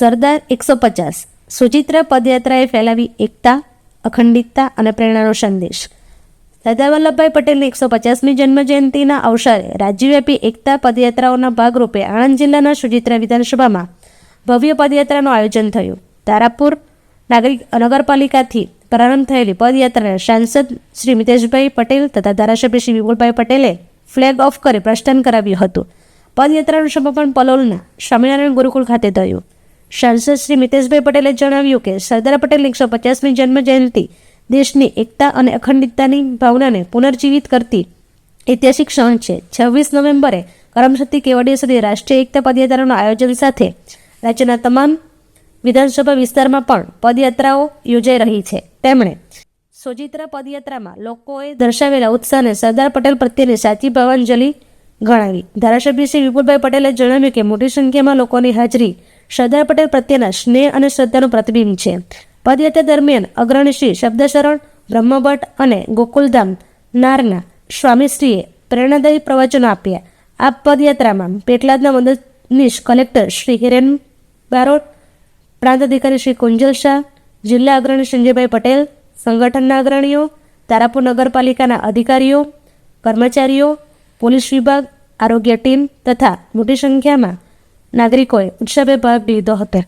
સરદાર એકસો પચાસ. સુચિત્ર પદયાત્રાએ ફેલાવી એકતા, અખંડિતતા અને પ્રેરણાનો સંદેશ. સરદાર વલ્લભભાઈ પટેલની એકસો પચાસમી જન્મજયંતિના અવસરે રાજ્યવ્યાપી એકતા પદયાત્રાઓના ભાગરૂપે આણંદ જિલ્લાના સુચિત્રા વિધાનસભામાં ભવ્ય પદયાત્રાનું આયોજન થયું. તારાપુર નાગરિક નગરપાલિકાથી પ્રારંભ થયેલી પદયાત્રાને સાંસદ શ્રી મિતેશભાઈ પટેલ તથા ધારાસભ્ય શ્રી વિપુલભાઈ પટેલે ફ્લેગ ઓફ કરી પ્રસ્થાન કરાવ્યું હતું. પદયાત્રાનું સમાપન પલોલના સ્વામિનારાયણ ગુરુકુળ ખાતે થયું. સાંસદ શ્રી મિતેશભાઈ પટેલે જણાવ્યું કે સરદાર પટેલ એકસો પચાસમી જન્મજયંતિ દેશની એકતા અને અખંડિતતાની ભાવનાને પુનર્જીવિત કરતી ઐતિહાસિક ક્ષણ છે. છવ્વીસ નવેમ્બરે કરમસદી કેવડિયા સુધી રાષ્ટ્રીય એકતા પદયાત્રાનું આયોજન સાથે રાજ્યના તમામ વિધાનસભા વિસ્તારમાં પણ પદયાત્રાઓ યોજાઈ રહી છે. તેમણે સોજિત્રા પદયાત્રામાં લોકોએ દર્શાવેલા ઉત્સાહને સરદાર પટેલ પ્રત્યેની સાચી ભાવાંજલિ ગણાવી. ધારાસભ્ય શ્રી વિપુલભાઈ પટેલે જણાવ્યું કે મોટી સંખ્યામાં લોકોની હાજરી સરદાર પટેલ પ્રત્યેના સ્નેહ અને શ્રદ્ધાનું પ્રતિબિંબ છે. પદયાત્રા દરમિયાન અગ્રણી શ્રી શબ્દશરણ, બ્રહ્મભટ્ટ અને ગોકુલધામ નારના સ્વામીશ્રીએ પ્રેરણાદાયી પ્રવચનો આપ્યા. આ પદયાત્રામાં પેટલાદના મદદનીશ કલેક્ટર શ્રી હિરેન બારોટ પ્રાંત અધિકારી શ્રી કુંજલ શાહ, જિલ્લા અગ્રણી સંજયભાઈ પટેલ, સંગઠનના અગ્રણીઓ, તારાપુર નગરપાલિકાના અધિકારીઓ, કર્મચારીઓ, પોલીસ વિભાગ, આરોગ્ય ટીમ તથા મોટી સંખ્યામાં નાગરિકોએ ઉત્સવે ભાગ લીધો હતો